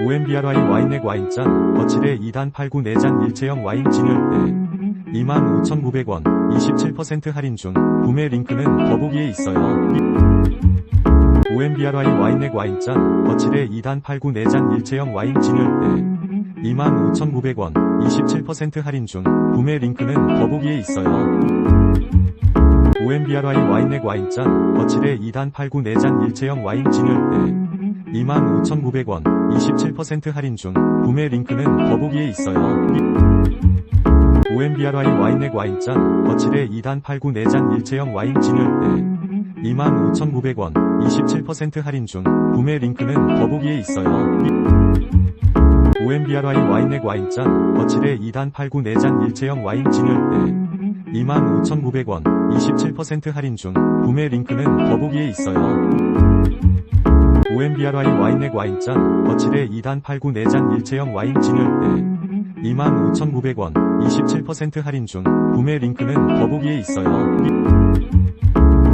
OMBRY 와인넥 와인잔 거칠의 2단 89 4잔 일체형 와인 진열대 25,900원 27% 할인 중 구매 링크는 더보기에 있어요. OMBRY 와인넥 와인잔 거칠의 2단 89 4잔 일체형 와인 진열대 25,900원 27% 할인 중 구매 링크는 더보기에 있어요. OMBRY 와인넥 와인잔 거칠의 2단 89 4잔 일체형 와인 진열대 25,900원 27% 할인 중 구매 링크는 더보기에 있어요. OMBRY 와인넥 와인잔 거칠의 2단 89 4잔 일체형 와인 진열대 25,900원 27% 할인 중 구매 링크는 더보기에 있어요. OMBRY 와인넥 와인잔 거칠의 2단 89 4잔 일체형 와인 진열대 25,900원 27% 할인 중 구매 링크는 더보기에 있어요. OMBRY 와인넥 와인잔 거칠의 2단 89 4잔 일체형 와인 진열대 25,900원 27% 할인 중 구매 링크는 더보기에 있어요.